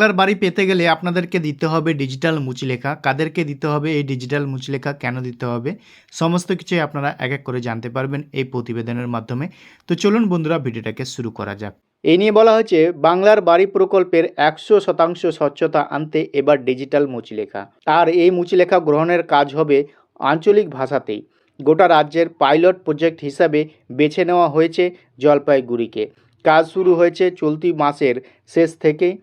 বাংলার বাড়ি পেতে গেলে আপনাদেরকে দিতে হবে ডিজিটাল মুচলেখা। কাদেরকে দিতে হবে এই ডিজিটাল মুচলেখা? কেন দিতে হবে? সমস্ত কিছুই আপনারা এক এক করে জানতে পারবেন এই প্রতিবেদনের মাধ্যমে। তো চলুন বন্ধুরা, ভিডিওটাকে শুরু করা যাক। এই নিয়ে বলা হয়েছে, বাংলার বাড়ি প্রকল্পের একশো শতাংশ স্বচ্ছতা আনতে এবার ডিজিটাল মুচলেখা। আর এই মুচলেখা গ্রহণের কাজ হবে আঞ্চলিক ভাষাতেই। গোটা রাজ্যের পাইলট প্রজেক্ট হিসাবে বেছে নেওয়া হয়েছে জলপাইগুড়িকে। কাজ শুরু হয়েছে চলতি মাসের শেষ থেকেই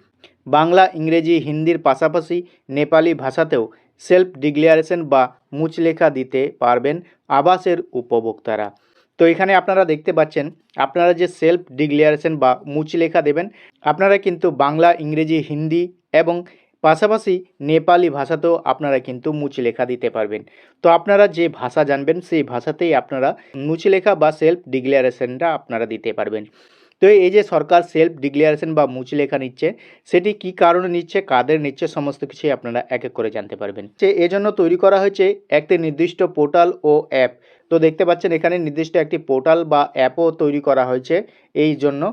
বাংলা, ইংরেজি, হিন্দির পাশাপাশি নেপালি ভাষাতেও সেলফ ডিক্লারেশন বা মুচলেখা দিতে পারবেন আবাসের উপভোক্তারা। তো এখানে আপনারা দেখতে পাচ্ছেন, আপনারা যে সেলফ ডিক্লারেশন বা মুচলেখা দেবেন, আপনারা কিন্তু বাংলা, ইংরেজি, হিন্দি এবং পাশাপাশি নেপালি ভাষাতেও আপনারা কিন্তু মুচলেখা দিতে পারবেন। তো আপনারা যে ভাষা জানবেন, সেই ভাষাতেই আপনারা মুচলেখা বা সেলফ ডিক্লারেশনটা আপনারা দিতে পারবেন। তো এই যে সরকার সেলফ ডিক্লারেশন বা মুচলেখা নিচ্ছে, সেটি কি কারণে নিচ্ছে, কাদের নিচ্ছে, সমস্ত কিছুই আপনারা এক এক করে জানতে পারবেন। যে এজন্য তৈরি করা হয়েছে একটি নির্দিষ্ট পোর্টাল ও অ্যাপ তো দেখতে পাচ্ছেন এখানে নির্দিষ্ট একটি পোর্টাল বা অ্যাপও তৈরি করা হয়েছে এই জন্য।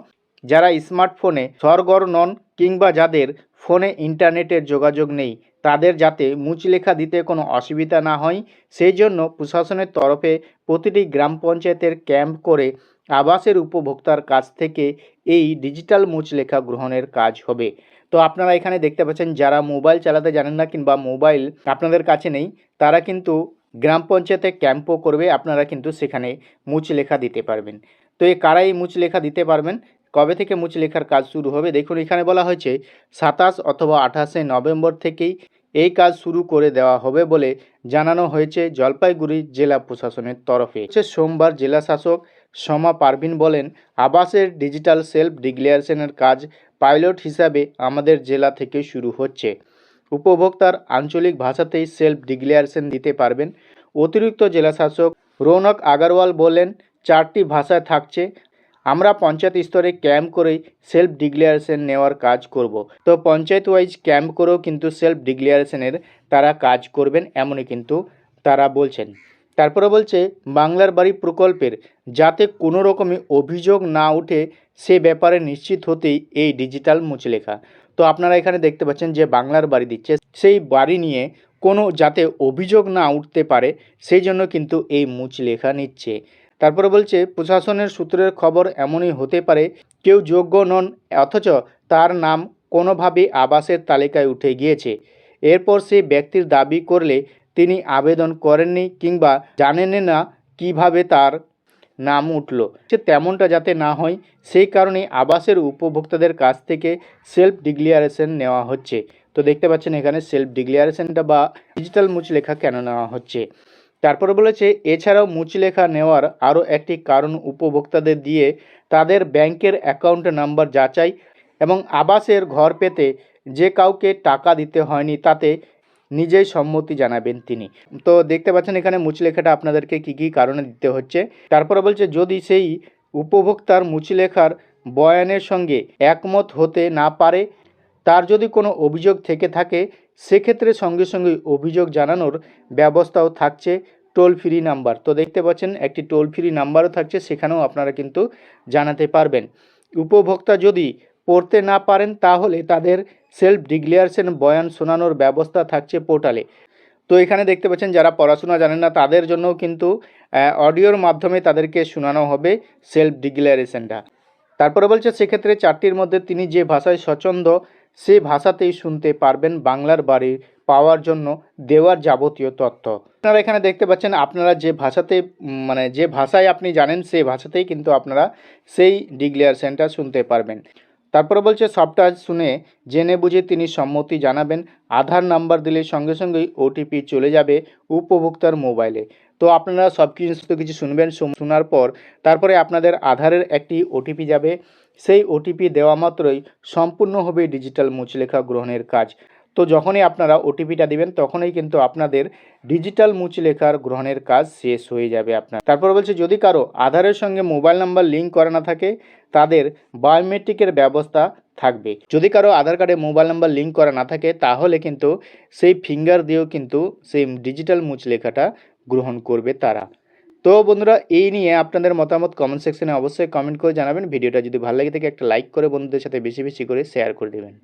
যারা স্মার্টফোনে সরগর নন কিংবা যাদের ফোনে ইন্টারনেটের যোগাযোগ নেই তাদের যাতে মুচলেখা দিতে কোনো অসুবিধা না হয় সেই জন্য প্রশাসনের তরফে প্রতিটি গ্রাম পঞ্চায়েতের ক্যাম্প করে আবাসের উপভোক্তার কাছ থেকে এই ডিজিটাল মুচলেখা গ্রহণের কাজ হবে। তো আপনারা এখানে দেখতে পাচ্ছেন, যারা মোবাইল চালাতে জানেন না কিংবা মোবাইল আপনাদের কাছে নেই, তারা কিন্তু গ্রাম পঞ্চায়েতে ক্যাম্পও করবে, আপনারা কিন্তু সেখানে মুচলেখা দিতে পারবেন। তো এই কারা এই মুচলেখা দিতে পারবেন? কবে থেকে মুচলেখার কাজ শুরু হবে? দেখুন, এখানে বলা হয়েছে, সাতাশ অথবা আঠাশে নভেম্বর থেকেই এই কাজ শুরু করে দেওয়া হবে বলে জানানো হয়েছে জলপাইগুড়ি জেলা প্রশাসনের তরফে। সোমবার জেলা শাসক সমা পারভিন বলেন, আবাসের ডিজিটাল সেলফ ডিক্লারেশনের কাজ পাইলট হিসাবে আমাদের জেলা থেকে শুরু হচ্ছে। উপভোক্তার আঞ্চলিক ভাষাতেই সেলফ ডিক্লারেশন দিতে পারবেন। অতিরিক্ত জেলা শাসক রৌনক আগারওয়াল বলেন, চারটি ভাষায় থাকছে আমরা পঞ্চায়েত স্তরে ক্যাম্প করেই সেলফ ডিক্লারেশন নেওয়ার কাজ করব। তো পঞ্চায়েত ওয়াইজ ক্যাম্প করেও কিন্তু সেলফ ডিক্লারেশনের তারা কাজ করবেন এমনই কিন্তু তারা বলছেন। তারপরে বলছে, বাংলার বাড়ি প্রকল্পের যাতে কোনো রকমই অভিযোগ না উঠে সে ব্যাপারে নিশ্চিত হতেই এই ডিজিটাল মুচলেখা। তো আপনারা এখানে দেখতে পাচ্ছেন যে বাংলার বাড়ি দিচ্ছে, সেই বাড়ি নিয়ে কোনো যাতে অভিযোগ না উঠতে পারে, সেই জন্য কিন্তু এই মুচলেখা নিচ্ছে। তারপরে বলছে, প্রশাসনের সূত্রের খবর এমনই হতে পারে, কেউ যোগ্য নন, অথচ তার নাম কোনোভাবে আবাসের তালিকায় উঠে গিয়েছে। এরপর সেই ব্যক্তির দাবি করলে তিনি আবেদন করেননি কিংবা জানেন না কীভাবে তার নাম উঠল। সে তেমনটা যাতে না হয়, সেই কারণে আবাসের উপভোক্তাদের কাছ থেকে সেলফ ডিক্লিয়ারেশন নেওয়া হচ্ছে। তো দেখতে পাচ্ছেন এখানে সেলফ ডিক্লিয়ারেশনটা বা ডিজিটাল মুচ লেখা কেন নেওয়া হচ্ছে? তারপরে বলেছে, এছাড়াও মুচলেখা নেওয়ার আরও একটি কারণ উপভোক্তাদের দিয়ে তাদের ব্যাংকের অ্যাকাউন্ট নাম্বার যাচাই এবং আবাসের ঘর পেতে যে কাউকে টাকা দিতে হয়নি তাতে নিজেই সম্মতি জানাবেন তিনি। তো দেখতে পাচ্ছেন এখানে মুচলেখাটা আপনাদেরকে কী কী কারণে দিতে হচ্ছে। তারপরে বলছে, যদি সেই উপভোক্তার মুচলেখার বয়ানের সঙ্গে একমত হতে না পারে, তার যদি কোনো অভিযোগ থেকে থাকে সেক্ষেত্রে সঙ্গে সঙ্গে অভিযোগ জানানোর ব্যবস্থাও থাকছে টোল ফ্রি নাম্বার। তো দেখতে পাচ্ছেন, একটি টোল ফ্রি নাম্বারও থাকছে, সেখানেও আপনারা কিন্তু জানাতে পারবেন। উপভোক্তা যদি পড়তে না পারেন, তাহলে তাদের সেলফ ডিক্লিয়ারেশন বয়ান শোনানোর ব্যবস্থা থাকছে পোর্টালে। তো এখানে দেখতে পাচ্ছেন, যারা পড়াশোনা জানেন না, তাদের জন্যও কিন্তু অডিওর মাধ্যমে তাদেরকে শোনানো হবে সেলফ ডিক্লারেশনটা তারপরে বলছে, সেক্ষেত্রে চারটির মধ্যে তিনি যে ভাষায় স্বচ্ছন্দ সে ভাষাতেই শুনতে পারবেন বাংলার বাড়ি পাওয়ার জন্য দেওয়ার যাবতীয় তথ্য। আপনারা এখানে দেখতে পাচ্ছেন, আপনারা যে ভাষাতে মানে যে ভাষায় আপনি জানেন সেই ভাষাতেই কিন্তু আপনারা সেই ডিক্লারেশনটা শুনতে পারবেন। তারপরে বলছে, সবটা শুনে জেনে বুঝে তিনি সম্মতি জানাবেন। আধার নাম্বার দিলে সঙ্গে সঙ্গেই ওটিপি চলে যাবে উপভোক্তার মোবাইলে। তো আপনারা সব কিছু কিছু শুনবেন শুন- শোনার পর তারপরে আপনাদের আধারের একটি ওটিপি যাবে। সেই ওটিপি দেওয়া মাত্রই সম্পূর্ণ হবে ডিজিটাল মুচলেখা গ্রহণের কাজ। তো যখনই আপনারা ওটিপিটা দিবেন, তখনই কিন্তু আপনাদের ডিজিটাল মুচলেখার গ্রহণের কাজ শেষ হয়ে যাবে আপনার। তারপর বলছে, যদি কারও আধারের সঙ্গে মোবাইল নাম্বার লিঙ্ক করা না থাকে, তাদের বায়োমেট্রিকের ব্যবস্থা থাকবে। যদি কারও আধার কার্ডে মোবাইল নাম্বার লিঙ্ক করা না থাকে, তাহলে কিন্তু সেই ফিঙ্গার দিয়েও কিন্তু সেই ডিজিটাল মুচলেখাটা গ্রহণ করবে তারা। তো বন্ধুরা, এই নিয়ে আপনাদের মতামত কমেন্ট সেকশনে অবশ্যই কমেন্ট করে জানাবেন। ভিডিওটা যদি ভালো লাগে থাকে, একটা লাইক করে বন্ধুদের সাথে বেশি বেশি করে শেয়ার করে দেবেন।